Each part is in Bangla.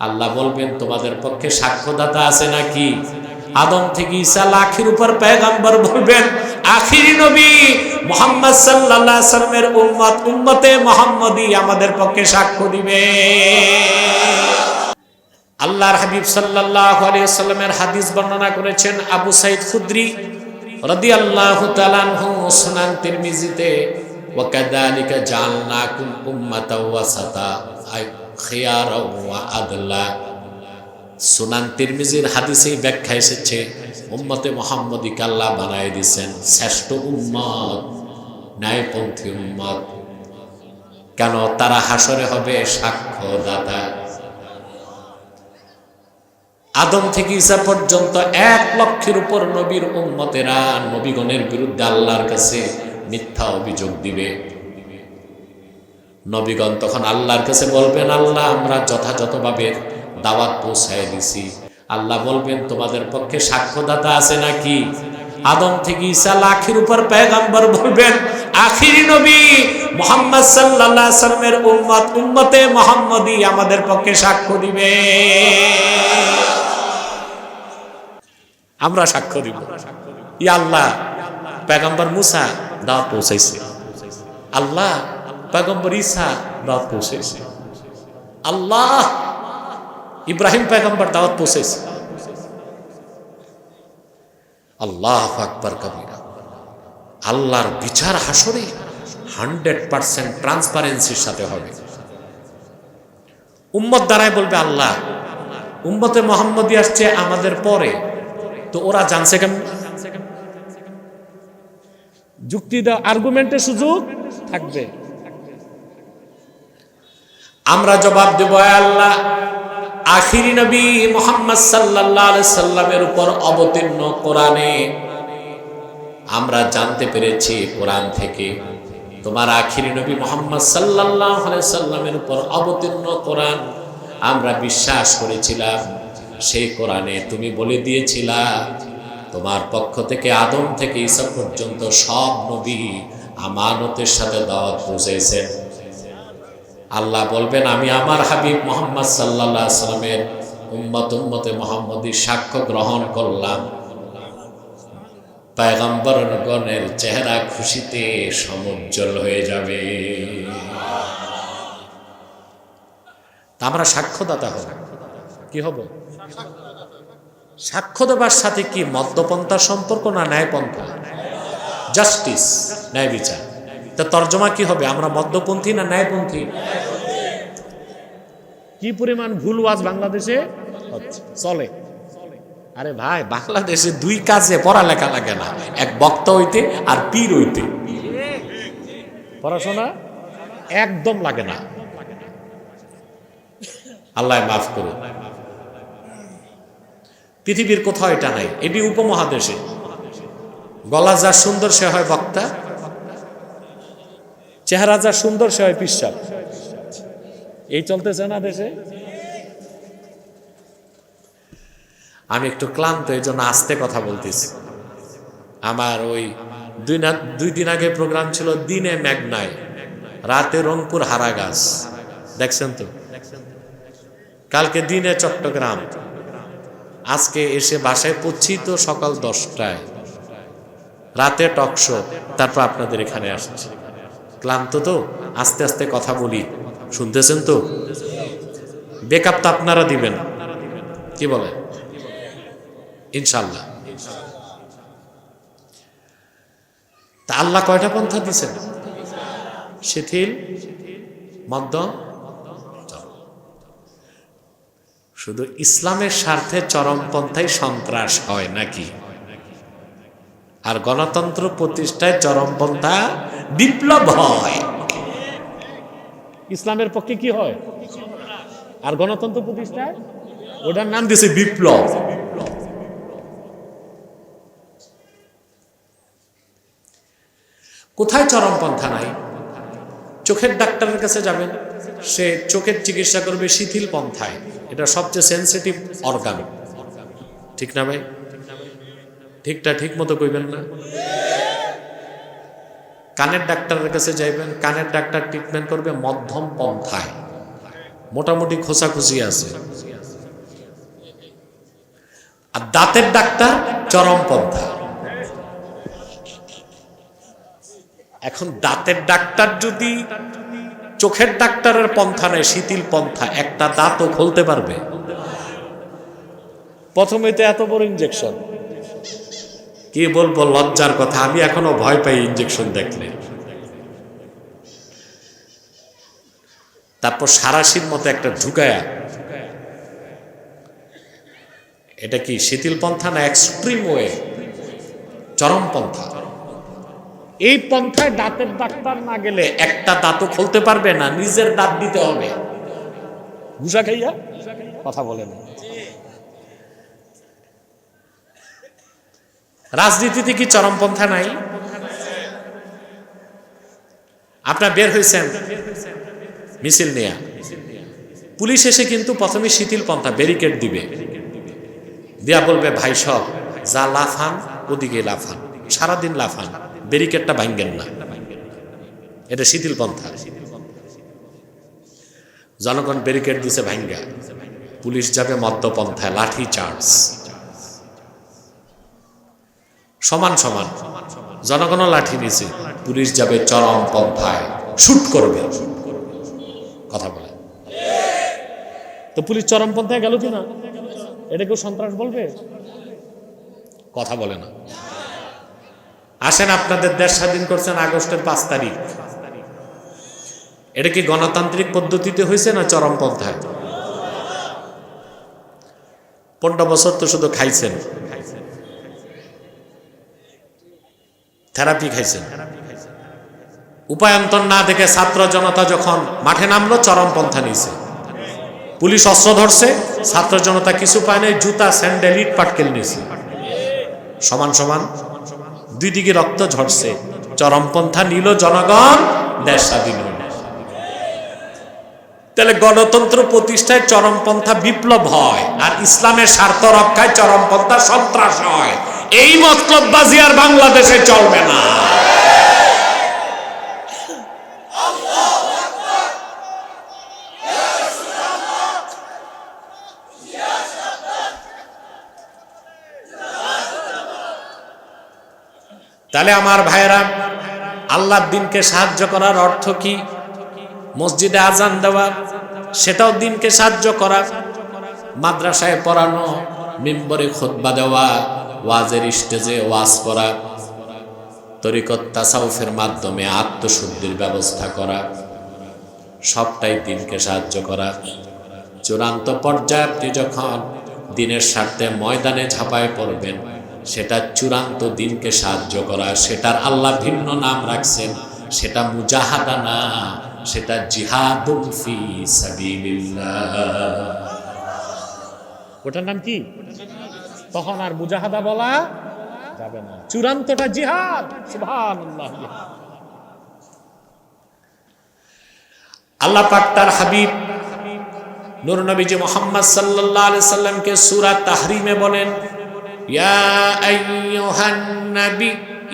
আল্লাহ বলবেন, তোমাদের পক্ষে সাক্ষ্যদাতা আছে নাকি? আদম থেকে ঈসা লাখের উপর পেগাম্বর বলবেন, আখিরি নবী মোহাম্মদ আলাইহি সাল্লামের উম্মত, উম্মতে আমাদের পক্ষে সাক্ষ্য দিবে। আল্লাহর হাবিব সাল্লাল্লাহু আলাইহি সাল্লামের হাদিস বর্ণনা করেছেন আবু সাইদ খুদরি রাদিয়াল্লাহু তাআলা আনহু, সুনান তিরমিজিতে, ওয়া কাযালিকা জাআলনাকুম উম্মাতাও ওয়াসাতা। খিয়ারা ওয়া আদলা। সুনান তিরমিজির হাদিসে ব্যাখ্যা এসেছে, উম্মতে মোহাম্মদীকে আল্লাহ বানায় দিয়েছেন শ্রেষ্ঠ উম্মত, ন্যায়পন্থী উম্মত। কেন? তারা হাসরে হবে সাক্ষ্যদাতা। আদম থেকে ঈসা পর্যন্ত এক লক্ষের উপর নবীর উম্মতেরা নবীগণের বিরুদ্ধে আল্লাহর কাছে মিথ্যা অভিযোগ দিবে। নবীগণ তখন আল্লাহর কাছে বলবেন, আল্লাহ, আমরা যথাযথভাবে দাওয়াত পৌঁছায় দিছি। আল্লাহ বলবেন, তোমাদের পক্ষে সাক্ষ্যদাতা আছে নাকি? আদম থেকে ঈসা লাখের উপর পেগাম্বর বলবেন, আখিরি নবী মোহাম্মদ সাল্লাল্লাহু আলাইহি সাল্লামের উম্মত, উম্মতে মোহাম্মদী আমাদের পক্ষে সাক্ষ্য দিবে। আমরা সাক্ষ্য দিব। ই আল্লাহ পেগম্বর মুসা দাওয়াত পৌঁছাইছে। আল্লাহ আল্লাহ ইব্রাহিম পেগম্বর দাওয়াত পৌঁছাইছে আল্লাহ আকবর কবিরা আল্লাহর বিচার হাসরে হান্ড্রেড পার্সেন্ট ট্রান্সপারেন্সির সাথে হবে উম্মত দ্বারাই বলবে আল্লাহ উম্মতে মোহাম্মদী আসছে আমাদের পরে। তো ওরা জানছে কেমন? যুক্তি আর্গুমেন্টের সুযোগ থাকবে। আমরা জবাব দেব আল্লাহ, আখিরি নবী মোহাম্মদ আলাইহি সাল্লামের উপর অবতীর্ণ কোরআনে আমরা জানতে পেরেছি কোরআন থেকে, তোমার আখিরি নবী মোহাম্মদ আলাইহি সাল্লামের উপর অবতীর্ণ কোরআন আমরা বিশ্বাস করেছিলাম। সেই কোরআনে তুমি বলে দিয়েছিলা, তোমার পক্ষ থেকে আদম থেকে ঈসা পর্যন্ত সব নবী আমানতের সাথে দাওয়াত পৌঁছেছেন। আল্লাহ বলবেন, আমি আমার হাবিব মোহাম্মদ সাল্লাহ সাল্লামের উম্মত, উম্মতে মোহাম্মদীর সাক্ষ্য গ্রহণ করলাম। পায়গম্বরগণের চেহারা খুশিতে সমুজ্জ্বল হয়ে যাবে। তা আমরা সাক্ষ্যদাতা হব। কি হব? সাক্ষ্য দেবার সাথে কি মদ্যপন্থার সম্পর্ক না ন্যায়পন্থা? জাস্টিস ন্যায় বিচার তা তর্জমা কি হবে? আমরা মদ্যপন্থী না ন্যায়পন্থী? কি পরিমাণ ভুল ওয়াজ বাংলাদেশে? হচ্ছে চলে। আরে ভাই বাংলাদেশে দুই কাজে পড়ালেখা লাগে না। এক বক্তা হইতে আর পীর হইতে। পড়াশোনা একদম লাগে না। আল্লাহ মাফ করুন। পৃথিবীর কোথাও এটা নাই। এটি উপমহাদেশে। গলা যা সুন্দর সে হয় বক্তা। চেহারা যা সুন্দর, সে হয় পিসাব এই চলতেছে না দেশে? আমি একটু ক্লান্ত, এই জন্য আস্তে কথা বলতেছি। আমার ওই দুই দিন আগে প্রোগ্রাম ছিল দিনে মেঘনায়, রাতে রংপুর হারা গাছ দেখছেন তো? কালকে দিনে চট্টগ্রাম। আজকে এসে বাসায় পড়ছি তো সকাল দশটায়। রাতে টকশো তারপর আপনাদের এখানে আসছি। ক্লান্ত তো? আস্তে আস্তে কথা বলি। শুনতেছেন তো? বেকআপ তো আপনারা দিবেন। কি বলে? ইনশাল্লাহ। তা আল্লাহ কয়টা পন্থা দিছেন? শিথিল, মধ্যম শুধু ইসলামের স্বার্থে চরমপন্থায় সন্ত্রাস হয় নাকি? আর গণতন্ত্র প্রতিষ্ঠায় চরমপন্থা বিপ্লব হয়। ইসলামের পক্ষে কি হয়? আর গণতন্ত্র প্রতিষ্ঠায়? ওটার নাম দিয়েছে বিপ্লব। কোথায় চরমপন্থা নাই? চোখের ডাক্তারের কাছে যাবেন সে চোখের চিকিৎসা করবে শিথিল পন্থায়। এটা সবচেয়ে সেন্সিটিভ অর্গান ঠিক না ভাই? ঠিকটা ঠিক মতো কইবেন না? কানের ডাক্তারের কাছে যাইবেন, কানের ডাক্তার ট্রিটমেন্ট করবে মধ্যম পন্থায়। মোটামুটি খোসাখুচি আছে। আর দাঁতের ডাক্তার চরমপন্থা এখন দাঁতের ডাক্তার যদি চোখের ডাক্তারের পন্থা নেয়, শিথিল পন্থা, একটা দাঁতও খুলতে পারবে। প্রথমে তো এত বড় ইঞ্জেকশন কি বলব, লজ্জার কথা। আমি এখনও ভয় পাই ইঞ্জেকশন দেখলে। তারপর সারাশির মতো একটা ঢুকায়া। এটা কি শিথিল পন্থা না এক্সট্রিম ওয়ে চরম পন্থা। এই পন্থায় দাঁতের ডাক্তার না গেলে একটা দাঁতও খুলতে পারবে না, নিজের দাঁত দিতে হবে। ঘুষা খাইয়া কথা বলে না। রাজনীতিতে কি চরমপন্থা নাই? আপনার বের হয়েছেন মিছিল নেয়া। পুলিশ এসে কিন্তু প্রথমে শিথিল পন্থা, ব্যারিকেড দিবে। দিয়া বলবে, ভাই সব, যা লাফান, ওদিকে লাফান। সারাদিন লাফান, ব্যারিকেডটা ভাঙ্গেন না। এটা শিথিল পন্থা। জনগণ ব্যারিকেড দিছে ভাঙ্গা। পুলিশ যাবে মদ্যপন্থায়, লাঠি চার্জ। সমান সমান। জনগণ লাঠি নিয়েছে, পুলিশ যাবে চরম পন্থায়। শুট করবে। কথা বলে। তো পুলিশ চরম পন্থায় গেল কি না এটা কেউ সন্ত্রাস বলবে? কথা বলে না। আসেন, আপনাদের দেশ স্বাধীন করছেন আগস্টের পাঁচ তারিখ। এটা কি গণতান্ত্রিক পদ্ধতিতে হয়েছে না চরম পন্থায়? পনেরো বছর তো শুধু খাইছেন। থেরাপি খাইছেন। উপায়ন্তর না দেখে ছাত্র জনতা যখন মাঠে নামলো, চরমপন্থা নিয়েছে। পুলিশ অস্ত্র ধরছে, ছাত্র জনতা কিছু পায় নাই, জুতা, স্যান্ডেল, ইট, পাটকেল নিয়েছে। সমান সমান দুই দিকে রক্ত ঝরছে। চরমপন্থা নিল জনগণ, দেশ স্বাধীন তাহলে গণতন্ত্র প্রতিষ্ঠায় চরমপন্থা বিপ্লব হয়, আর ইসলামের স্বার্থ রক্ষায় চরমপন্থা সন্ত্রাস হয়। এই মতলববাজি আর বাংলাদেশে চলবে না। তাহলে আমার ভাইয়েরা, আল্লাহর দিনকে সাহায্য করার অর্থ কি? মসজিদে আজান দেওয়া, সেটাও দিনকে সাহায্য করা, মাদ্রাসায় পড়ানো, মেম্বরে খোদবা দেওয়া ওয়াজের স্টেজে ওয়াজ করা, তরিকত তাসাউফের মাধ্যমে আত্মশুদ্ধির ব্যবস্থা করা, সবটাই দিনকে সাহায্য করা। চূড়ান্ত পর্যায়ে আপনি যখন দিনের স্বার্থে ময়দানে ঝাঁপায় পড়বেন, সেটা চূড়ান্ত দিনকে সাহায্য করা, সেটার আল্লাহ ভিন্ন নাম রাখছেন, সেটা মুজাহাদা না, সেটা সাবিলিল্লাহ। ওটার নাম কি? তখন আর মুজাহাদা বলা যাবে না। চূড়ান্তটা জিহাদ আল্লাহ পাক তার হাবিব মোহাম্মদ সাল্লাল্লাহু আলাইহি সাল্লামকে তাহরিমে বলেন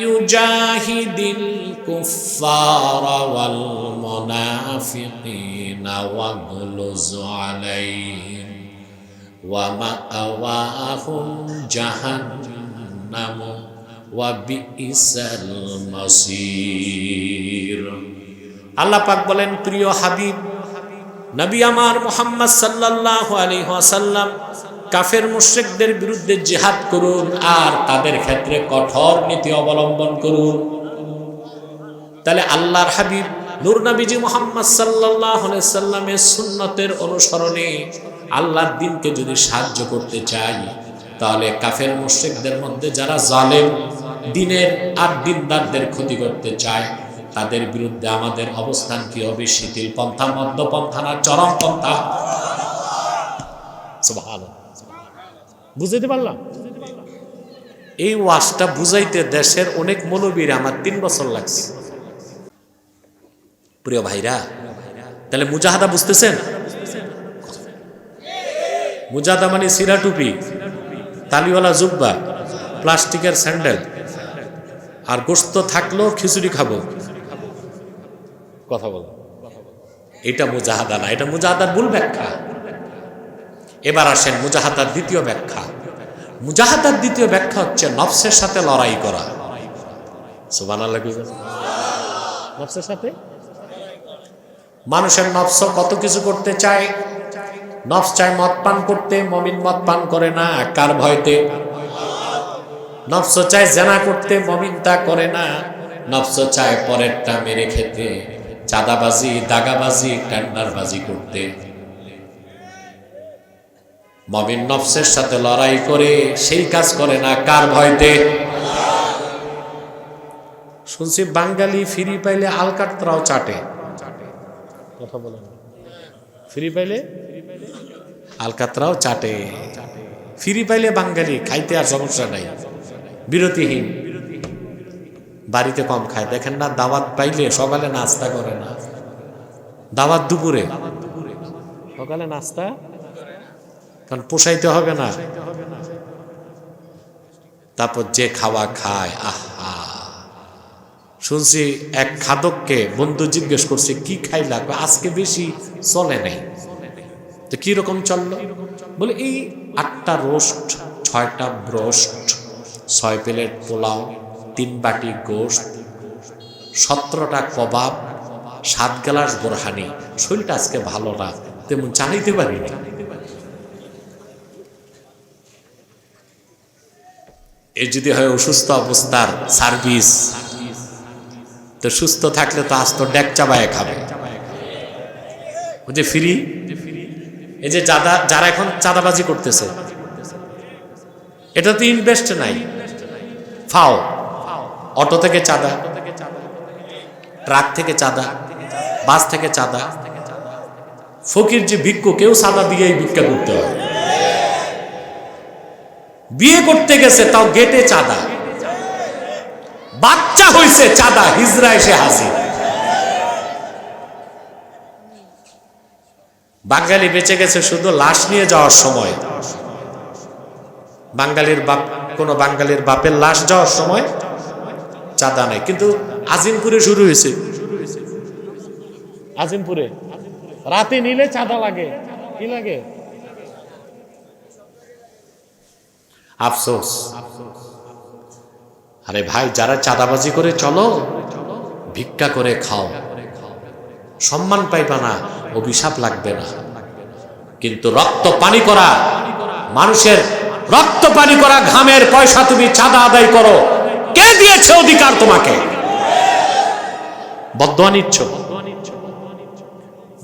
ইউজাহিদিল কুফারা ওয়াল মুনাফিকিনা আলাইহিম। ওয়া মাআওয়াহুম জাহান্নাম ওয়া বিইসাল মাসির আল্লাহ পাক বলেন, প্রিয় হাবিব, নবী আমার মোহাম্মদ সাল্লাল্লাহু আলাইহি ওয়াসাল্লাম কাফের মুশরিকদের বিরুদ্ধে জিহাদ করুন আর তাদের ক্ষেত্রে কঠোর নীতি অবলম্বন করুন। তাহলে আল্লাহর হাবিব, নূর নবীজি মোহাম্মদ আলাইহি সাল্লামের সুন্নতের অনুসরণে আল্লাহর দিনকে যদি সাহায্য করতে চাই, তাহলে কাফের মুশরিকদের মধ্যে যারা জালেম, দিনের আর দিনদারদের ক্ষতি করতে চায়, তাদের বিরুদ্ধে আমাদের অবস্থান কি হবে? শিথিল পন্থা, মধ্যপন্থা না চরম পন্থা? ভালো বুঝাইতে পারলাম? এই ওয়াজটা বুঝাইতে দেশের অনেক মৌলবীর আমার তিন বছর লাগছে। প্রিয় ভাইরা, তাহলে মুজাহাদা বুঝতেছেন? মুজাহাদা মানে সিরা টুপি, তালিওয়ালা জুব্বা, প্লাস্টিকের স্যান্ডেল। আর গোস্ত থাকলেও খিচুড়ি খাব। কথা বল। এটা মুজাহাদা না, এটা মুজাহাদার ভুল ব্যাখ্যা। এবার আসেন মুজাহাদার দ্বিতীয় ব্যাখ্যা। মুজাহাদার দ্বিতীয় ব্যাখ্যা হচ্ছে নফসের সাথে লড়াই করা। নফসের সাথে? মানুষের নফস কত কিছু করতে চায়? নফস চায় মদ পান করতে, মমিন মদ পান করে না, কার ভয়তে? নফস চায় জেনা করতে, মমিন তা করে না, নফস চায় পরেরটা মেরে খেতে, চাঁদাবাজি, দাগাবাজি, টেন্ডারবাজি করতে। মমিন নফসের সাথে লড়াই করে, সেই কাজ করে না, কার ভয়তে? শুনছি বাঙালি ফিরি পাইলে আলকাতরাও চাটে। কথা বলেন। ফ্রি পাইলে? আলকাতরাও চাটে। ফিরি পাইলে বাঙালি খাইতে আর সমস্যা নাই। বিরতিহীন। বাড়িতে কম খায়। দেখেন না দাওয়াত পাইলে সকালে নাস্তা করে না। দাওয়াত দুপুরে। সকালে নাস্তা? কারণ পোষাইতে হবে না। তারপর যে খাওয়া খায় আহা। শুনছি এক খাদককে বন্ধু জিজ্ঞেস করছে কি খাইলা? আজকে বেশি চলে নাই। তো কি রকম চলল? বলে, এই আটটা রোস্ট, ছয়টা ব্রোস্ট, ছয় প্লেট পোলাও, তিন বাটি গোস্ত সতেরোটা কবাব, সাত গ্লাস বোরহানি। শরীরটা আজকে ভালো না তেমন জানাইতে পারিনি। এ যদি হয় অসুস্থ অবস্থার সার্ভিস, তো সুস্থ থাকলে তো আজ তো ডেক চাবায় খাবে। যে ফ্রি? এই যে যারা যারা এখন চাঁদাবাজি করতেছে, এটা তো ইনভেস্ট নাই। ফাও। অটো থেকে চাঁদা, ট্রাক থেকে চাঁদা, বাস থেকে চাঁদা। ফকির যে ভিক্ষু, কেউ চাঁদা দিয়েই ভিক্ষা করতে হয়। বিয়ে করতে গেছে, তাও গেটে চাঁদা। বাচ্চা হইছে চাঁদা হিজরা এসে হাজির। বাঙালি বেঁচে গেছে শুধু লাশ নিয়ে যাওয়ার সময়। বাঙালির বাপ, কোনো বাঙালির বাপের লাশ যাওয়ার সময় চাঁদা নাই। কিন্তু আজিমপুরে শুরু হয়েছে। আজিমপুরে। রাতে নিলে চাঁদা লাগে। কি লাগে? আফসোস। আরে ভাই, যারা চাঁদাবাজি করে, চলো ভিক্ষা করে খাও। সম্মান পাইবা না, অভিশাপ লাগবে না। কিন্তু রক্ত পানি করা, মানুষের রক্ত পানি করা ঘামের পয়সা তুমি চাঁদা আদায় করো। কে দিয়েছে অধিকার তোমাকে?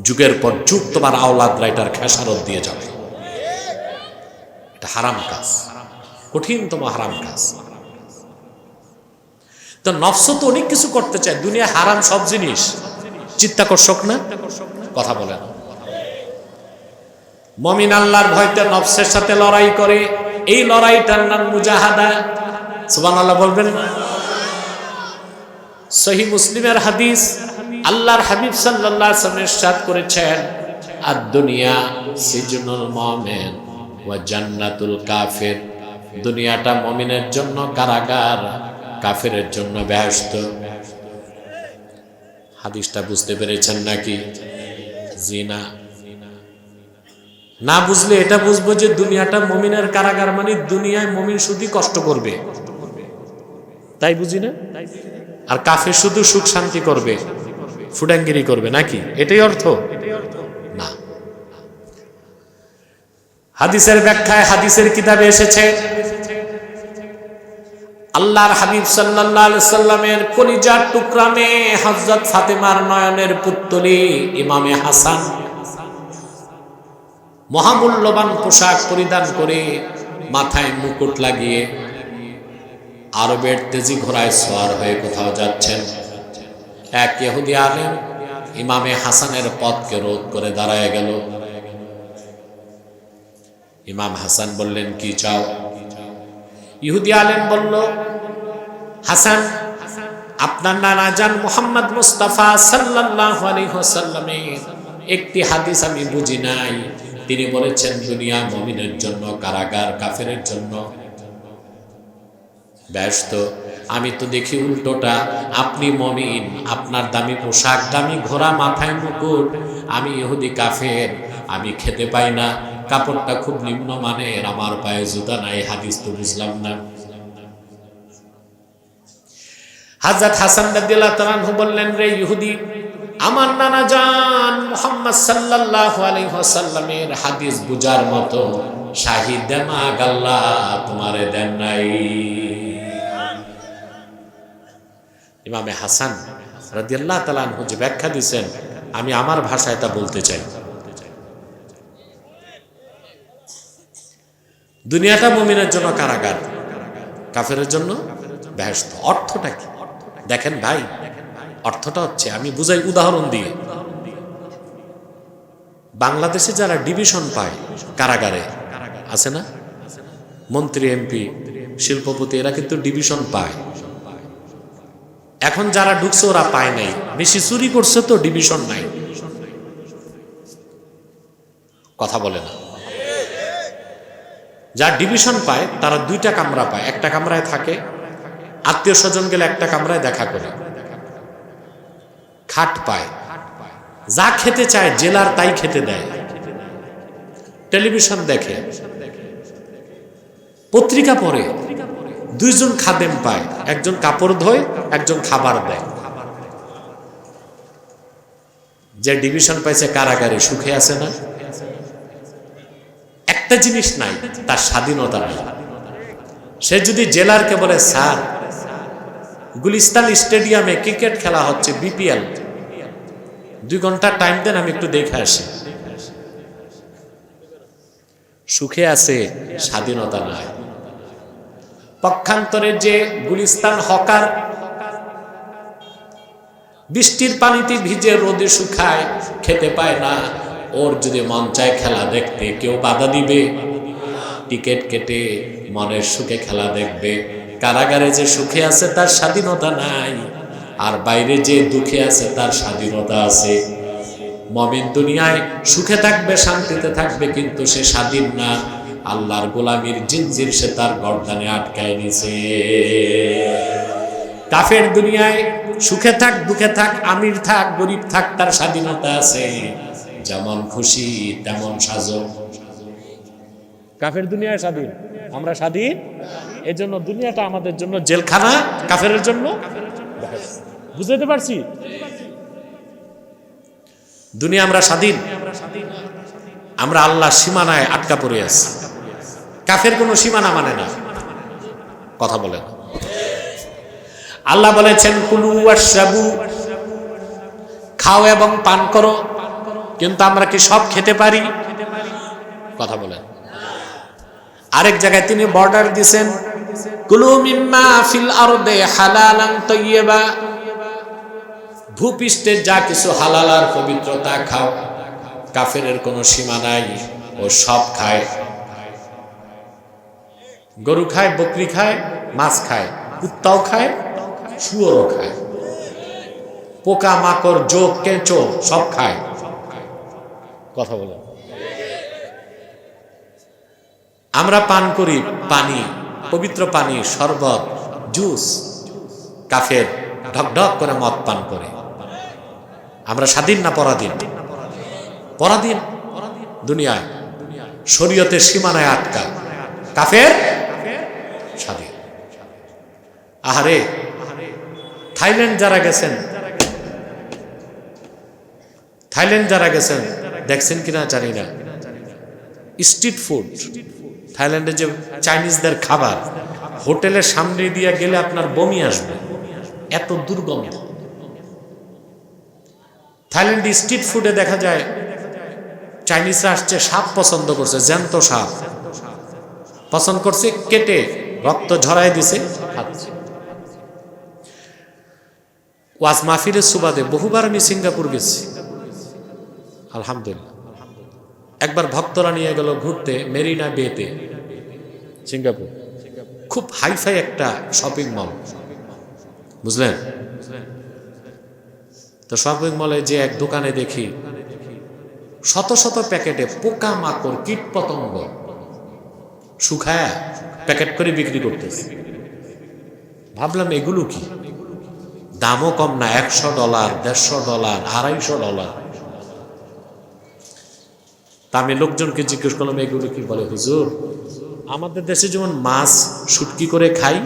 যুগের পর যুগ তোমার আওলাদ রাইটার খেসারত দিয়ে যাবে। এটা হারাম কাজ। কঠিনতম হারাম কাজ। তো নফস তো অনেক কিছু করতে চায়। দুনিয়া হারাম সব জিনিস। চিত্তাকর্ষক না? কথা বলে না। মমিন আল্লাহর ভয়তে নফসের সাথে লড়াই করে। এই লড়াইটার নাম মুজাহাদা। সুবান আল্লাহ বলবেন সহি মুসলিমের হাদিস। আল্লাহর হাবিব আলাইহি ওয়াসাল্লাম করেছেন আর দুনিয়া সিজনুল মুমিন ওয়া জান্নাতুল কাফের। দুনিয়াটা মমিনের জন্য কারাগার কাফের জন্য বেহেশত হাদিসটা বুঝতে পেরেছেন নাকি? জি না বুঝলে এটা বুঝব যে দুনিয়াটা মমিনের কারাগার মানে দুনিয়ায় মমিন শুধুই কষ্ট করবে। তাই বুঝি না? আর কাফের শুধু সুখ শান্তি করবে, ফুডাঙ্গিরি করবে নাকি? এটাই অর্থ? না। হাদিসের ব্যাখ্যায় হাদিসের কিতাবে এসেছে আল্লাহর হাবিব সাল্লাল্লাহু সাল্লামের কলিজার টুকরা মেয়ে হযরত ফাতেমার নয়নের পুত্তলি ইমামে হাসান। মহামূল্যবান পোশাক পরিধান করে মাথায় মুকুট লাগিয়ে আরবের তেজি ঘোড়ায় সোয়ার হয়ে কোথাও যাচ্ছেন। এক ইহুদি আলেম ইমামে হাসানের পথকে রোধ করে দাঁড়ায় গেল। ইমাম হাসান বললেন, কি চাও? ইহুদি আলেম বলল, হাসান, আপনার নানা জান মোহাম্মদ মুস্তাফা সাল্লাল্লাহু আলাইহি ওয়াসাল্লামের একটি হাদিস আমি বুঝি নাই। তিনি বলেছেন, দুনিয়া মমিনের জন্য, কারাগার কাফেরের জন্য। ব্যস্ত, আমি তো দেখি উল্টোটা। আপনি মমিন, আপনার দামি পোশাক, দামি ঘোড়া, মাথায় মুকুট। আমি ইহুদি কাফের, আমি খেতে পাই না। কাপড়টা খুব নিম্ন মানের, আমার পায়ে জুতা নাই, হাদিস তো বুঝলাম না। হাজরত হাসান রাদিয়াল্লাহু তাআলা বললেন, রে ইহুদি, আমার নানা জান মুহাম্মদ সাল্লাল্লাহু আলাইহি ওয়াসাল্লামের হাদিস বুঝার মতো শাহিদ দেমাগ আল্লাহ তোমারে দেন নাই। ইমামে হাসান রাদিয়াল্লাহু তাআলা যে ব্যাখ্যা দিয়েছেন, আমি আমার ভাষায় তা বলতে চাই। দুনিয়াটা মুমিনের জন্য কারাগার। কাফের জন্য ব্যস্ত অর্থটা কি? দেখেন ভাই, অর্থটা হচ্ছে, আমি বুঝাই উদাহরণ দিয়ে। বাংলাদেশে যারা ডিভিশন পায় কারাগারে, আছে না? মন্ত্রী, এমপি, শিল্পপতি, এরা কিন্তু ডিভিশন পায়। এখন যারা ঢুকছে, ওরা পায় নাই। বেশি চুরি করছে তো ডিভিশন নাই। কথা বলে না। যার ডিভিশন পায়, তারা দুইটা কামরা পায়। একটা কামরায় থাকে, আত্মীয় স্বজন গেলে একটা কামরায় দেখা করে। খাট পায়। যা খেতে চায়, জেলার তাই খেতে দেয়। টেলিভিশন দেখে। পত্রিকা পড়ে। দুইজন খাদেম পায়। একজন কাপড় ধোয়, একজন খাবার দেয়। যে ডিভিশন পাইছে কারাগারে, সুখে আছে না? একটা জিনিস নাই, তার স্বাধীনতা নাই। সে যদি জেলারকে বলে, স্যার, গুলিস্তান স্টেডিয়ামে ক্রিকেট খেলা হচ্ছে বিপিএল। দুই ঘণ্টা টাইম দেন, আমি একটু দেখে আসি। সুখে আছে, স্বাধীনতা নাই। পক্ষান্তরে যে গুলিস্তান হকার, বৃষ্টির পানিতে ভিজে রোদে শুকায়, খেতে পায় না। ওর যদি মন চায় খেলা দেখতে, কেউ বাধা দিবে। টিকিট কেটে মনের সুখে খেলা দেখবে। কারাগারে যে সুখে আছে, তার স্বাধীনতা নাই। আর বাইরে যে দুঃখে আছে, তার স্বাধীনতা আছে। মমিন দুনিয়ায় সুখে থাকবে, শান্তিতে থাকবে, কিন্তু সে স্বাধীন না। আল্লাহর গোলামির জিনজির সে তার গর্দানে আটকায় নিছে। কাফের দুনিয়ায় সুখে থাক, দুঃখে থাক, আমির থাক, গরিব থাক, তার স্বাধীনতা আছে। যেমন খুশি তেমন সাজো। কাফের দুনিয়ায় স্বাধীন। আমরা স্বাধীন? এই জন্য দুনিয়াটা আমাদের জন্য জেলখানা কাফের জন্য? বুঝতে পারছি? দুনিয়া আমরা স্বাধীন। আমরা আল্লাহ সীমানায় আটকা পড়ে আছি। কাফের কোনো সীমানা মানে না। কথা বলেন। আল্লাহ বলেছেন কুলু খাও এবং পান করো। কিন্তু আমরা কি সব খেতে পারি? কথা বলেন। আরেক জায়গায় তিনি বর্ডার দিছেন, কুলু মিম্মা ফিল আরদে হালালান তাইয়্যিবা। ভূপৃষ্ঠে যা কিছু হালাল আর পবিত্রতা খাও, কাফেরের কোনো সীমা নাই, ও সব খায়। গরু খায়, বকরি খায়, মাছ খায়, কুত্তাও খায়, শুয়োরও খায়। পোকা মাকড় যোগ কেঁচো সব খায়। কথা বলে। আমরা পান করি পানি, পবিত্র পানি, শরবত, জুস, কাফের ঢকঢক করে মদ পান করে। আমরা স্বাধীন না পরাধীন? পরাধীন। দুনিয়ায় শরীয়তের সীমানায় আটকা। কাফের স্বাধীন। আহারে, থাইল্যান্ড যারা গেছেন, থাইল্যান্ড যারা গেছেন দেখছেন কিনা জানি না। স্ট্রিট ফুড থাইল্যান্ডে যে চাইনিজদের খাবার, হোটেলের সামনে দিয়ে গেলে আপনার বমি আসবে। এত দুর্গন্ধ। থাইল্যান্ডে স্ট্রিট ফুডে দেখা যায় চাইনিজরা আসছে, সাপ পছন্দ করছে, জ্যান্ত সাপ। পছন্দ করছে, কেটে রক্ত ঝরাই দিছে ওয়াজ মাহফিলের সুবাদে বহুবার আমি সিঙ্গাপুর গেছি। আলহামদুলিল্লাহ। একবার ভক্তরা নিয়ে গেল ঘুরতে মেরিনা বেতে, সিঙ্গাপুর। খুব হাইফাই একটা শপিং মল। বুঝলেন? তো শপিং মলে যে এক দোকানে দেখি, শত শত প্যাকেটে পোকা মাকড় কীট পতঙ্গ শুকায়া প্যাকেট করে বিক্রি করতেছে। ভাবলাম, এগুলো কি? দামও কম না, একশো ডলার, দেড়শো ডলার, আড়াইশো ডলার। তা আমি লোকজনকে জিজ্ঞেস করলাম, এগুলো কি বলে হুজুর? আমাদের দেশে যেমন মাছ শুটকি করে খাই,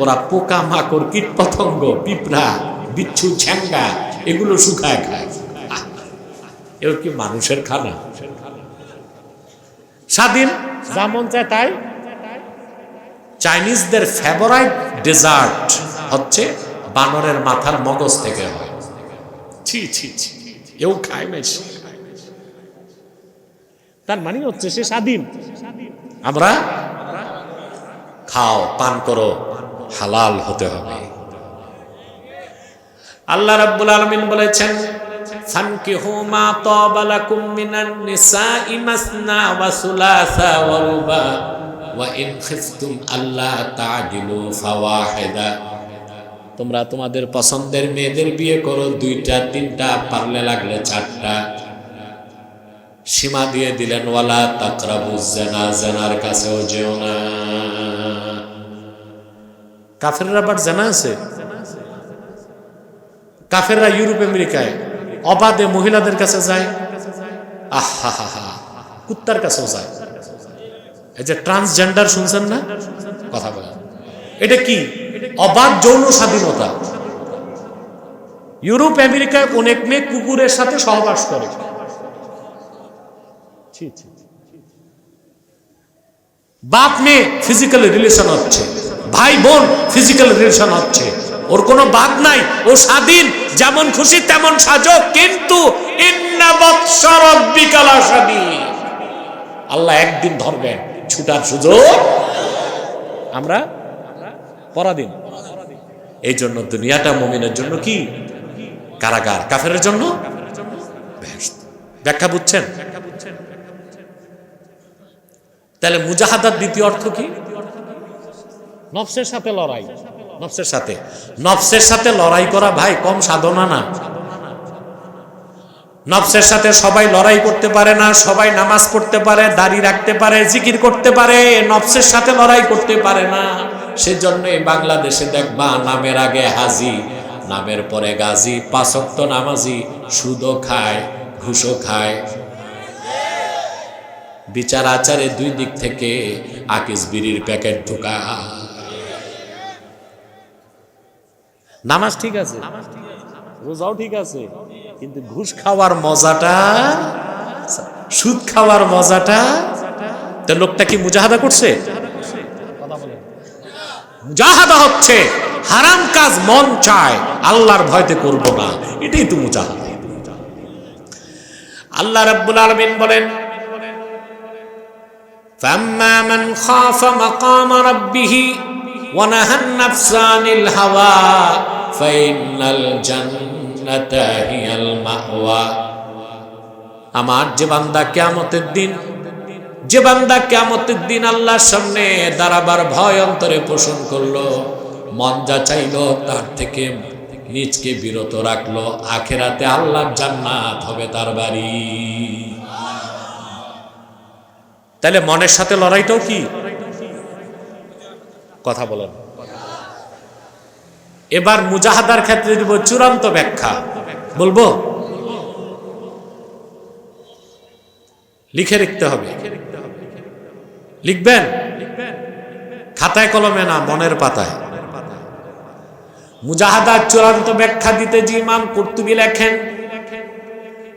ওরা পোকা মাকড় কীট পতঙ্গ পিঁপড়া, বিচ্ছু ছ্যাঙ্গা এগুলো শুকায় খায়। এও কি মানুষের খানা? স্বাধীন, যা মন চায় তাই। চাইনিজদের ফেভারাইট ডেজার্ট হচ্ছে বানরের মাথার মগজ থেকে হয়। ছি ছি ছি, এও খায় বেশি। তার মানে হচ্ছে সে স্বাধীন। আমরা খাও, পান করো, হালাল হতে হবে। আল্লাহ রাব্বুল আলামিন বলেছেন ফানকিহু মা তাবা লাকুম মিনান নিসাই মাসনা ওয়া সুলাসা ওয়া রুবা, ওয়া ইন খিফতুম আল্লা তা'দিলু ফাওয়াহিদা। তোমরা তোমাদের পছন্দের মেয়েদের বিয়ে করো, দুইটা, তিনটা, পারলে লাগলে চারটা। সীমা দিয়ে দিলেন, ওয়ালা তাকরাবু জেনা, জেনার কাছেও যেও না। কাফেররা আবার জানা আছে? কাফেররা ইউরোপ, আমেরিকায় অবাধে মহিলাদের কাছে যায়। আহা হা হা কুত্তার কাছেও যায়। এই যে ট্রান্সজেন্ডার শুনছেন না? কথা বলেন। এটা কি? অবাধ যৌন স্বাধীনতা। ইউরোপ, আমেরিকায় অনেক মেয়ে কুকুরের সাথে সহবাস করে। বাপ মেয়ে ফিজিক্যাল রিলেশন হচ্ছে। ভাই বোন ফিজিক্যাল রিলেশন হচ্ছে। ওর কোনো বাদ নাই, ও স্বাধীন, যেমন খুশি তেমন সাজো কিন্তু। আল্লাহ একদিন ধরবেন ছুটার সুযোগ। আমরা পরাদিন এই জন্য দুনিয়াটা মমিনের জন্য কি? কারাগার কাফের জন্য? ব্যাখ্যা বুঝছেন? তাহলে মুজাহাদার দ্বিতীয় অর্থ কি? নফসের সাথে লড়াই। নফসের সাথে। নফসের সাথে লড়াই করা ভাই কম সাধনা না। নফসের সাথে সবাই লড়াই করতে পারে না সবাই নামাজ পড়তে পারে দাড়ি রাখতে পারে জিকির করতে পারে নফসের সাথে লড়াই করতে পারে না। সেজন্য এই বাংলাদেশে দেখবা নামের আগে হাজি নামের পরে গাজী পাঁচক্ত নামাজি সুদও খায় ঘুষও খায়। বিচার আচারে দুই দিক থেকে আকিস বিড়ির প্যাকেট ঢুকা নামাজ ঠিক আছে, রোজাও ঠিক আছে, কিন্তু ঘুষ খাওয়ার মজাটা, সুদ খাওয়ার মজাটা, তো লোকটা কি মুজাহাদা করছে? মুজাহাদা হচ্ছে, হারাম কাজ মন চায়, আল্লাহর ভয়তে করব না, এটাই তো মুজাহাদা। আল্লাহ রাব্বুল আলামিন বলেন فأما من خاف مقام ربه ونهى النفس عن الهوى فإن الجنة هي المأوى আমার যে বান্দা কেয়ামতের দিন যে বান্দা কেয়ামতের দিন আল্লাহর সামনে দাঁড়াবার ভয় অন্তরে পোষণ করলো মন যা চাইলো তার থেকে নিজকে বিরত রাখলো আখেরাতে আল্লাহর জান্নাত হবে তার বাড়ি তাহলে মনের সাথে লড়াইটাও কি? কথা বলেন। এবার মুজাহাদার ক্ষেত্রে দিব চূড়ান্ত ব্যাখ্যা। বলব? লিখে লিখতে হবে। লিখবেন? খাতায় কলমে না, মনের পাতায়। মুজাহাদার চূড়ান্ত ব্যাখ্যা দিতে যে ইমাম কর্তুবী লেখেন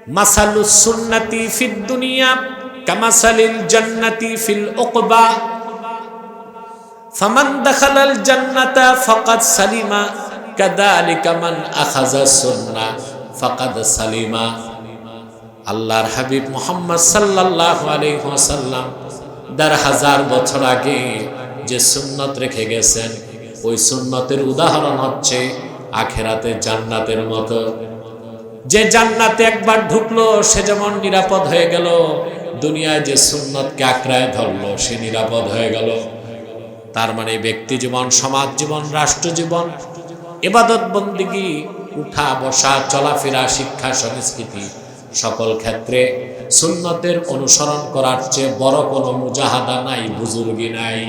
মাসালু সুন্নাতি ফিদ দুনিয়া। আল্লাহর হাবিব মোহাম্মদ সাল্লাল্লাহু আলাইহি ওয়াসাল্লাম হাজার বছর আগে যে সুন্নত রেখে গেছেন, ওই সুন্নতের উদাহরণ হচ্ছে আখেরাতে জান্নাতের মতো। যে জান্নাতে একবার ঢুকলো, সে যেমন নিরাপদ হয়ে গেল দুনিয়ায় যে সুন্নতকে আঁকড়ায় ধরলো, সে নিরাপদ হয়ে গেল। তার মানে ব্যক্তি জীবন, সমাজ জীবন, রাষ্ট্র জীবন, এবাদত বন্দিগি, উঠা, বসা, চলাফেরা, শিক্ষা, সংস্কৃতি সকল ক্ষেত্রে সুন্নতের অনুসরণ করার চেয়ে বড় কোনো মুজাহাদা নাই, বুজুর্গি নাই।